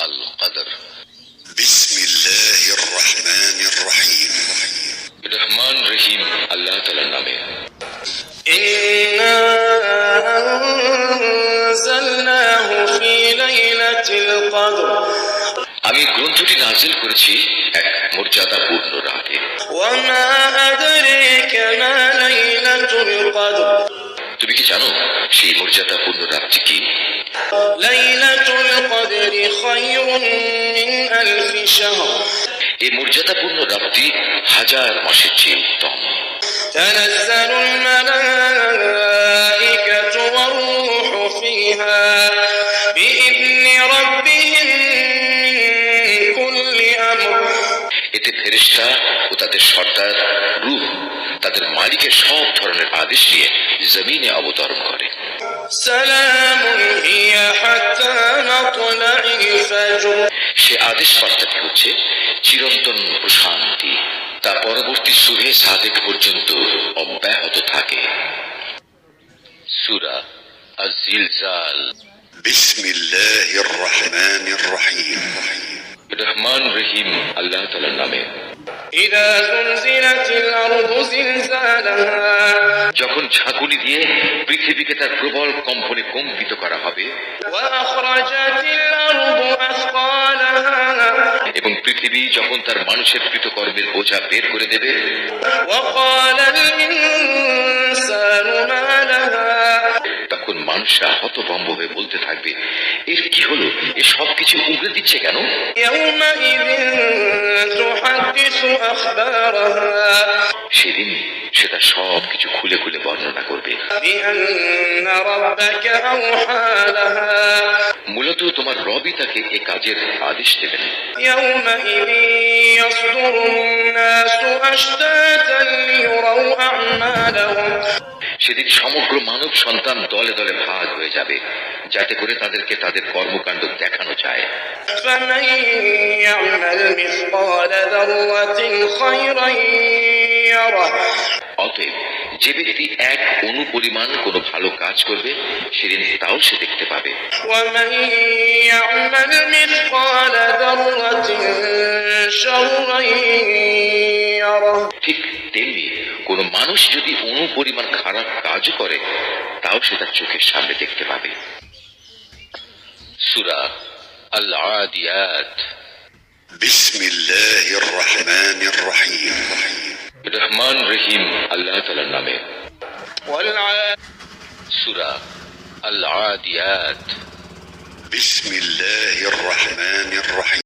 القدر بسم الله الرحمن الرحيم রহমান রহিম আল্লাহ তালার নামে إنا أنزلناه في ليلة القدر আমি গ্রন্থটি নাজিল করেছি এক মর্যাদাপূর্ণ রাতে وما أدريك ما ليلة القدر তুমি কি জানো সেই মর্যাদাপূর্ণ রাতটি কি ليلة এই মর্যাদাপূর্ণ রাতটি হাজার মাসের চেয়ে উত্তম تنزل الملائكة والروح فيها بإذن ربهم من كل أمر এতে ফেরিস্তা ও তাদের সর্দার রূহ তাদের মালিকের সব ধরনের আদেশ নিয়ে জমিনে অবতরণ করে سلام هي حتى مطلع الفجر সে আদেশ বার্তাটি হচ্ছে চিরন্তন প্রশান্তি তা পরবর্তী সুরে সাদেক পর্যন্ত অব্যাহত থাকে। সুরা আজিলজাল বিসমিল্লাহির রহমানির রহিম। রহমান রহিম আল্লাহ তাআলার নামে। যখন ঝাঁকুনি দিয়ে পৃথিবীকে তার প্রবল কম্পনে কম্পিত করা হবে এবং পৃথিবী যখন তার মানুষের কৃতকর্মের বোঝা বের করে দেবে তখন মানুষরা হতভম্ব হয়ে বলতে থাকবে এর কি হলো? এ সবকিছু উগড়ে দিচ্ছে কেন? সেদিন সে সব কিছু খুলে খুলে বর্ণনা করবে। মূলত তোমার রবি তাকে এ কাজের আদেশ দেবেন। সেদিন সমগ্র মানব সন্তান দলে দলে ভাগ হয়ে যাবে, যাতে করে তাদেরকে তাদের কর্মকাণ্ড দেখানো যায়। অতএব, যে ব্যক্তি এক অনুপরিমাণ কোনো ভালো কাজ করবে, সেদিন তাও সে দেখতে পাবে। يعمل مثقال ذرة شرا يره ঠিক তেমনি কোন মানুষ যদি অনুপরিমাণ খারাপ কাজ করে তাও সে তার চোখের সামনে দেখতে পাবে সুরা আল আদিয়াত بسم الله الرحمن الرحيم রহমান রহিম আল্লাহ তালার নামে والعاد সুরা আল আদিয়াত بسم الله الرحمن الرحيم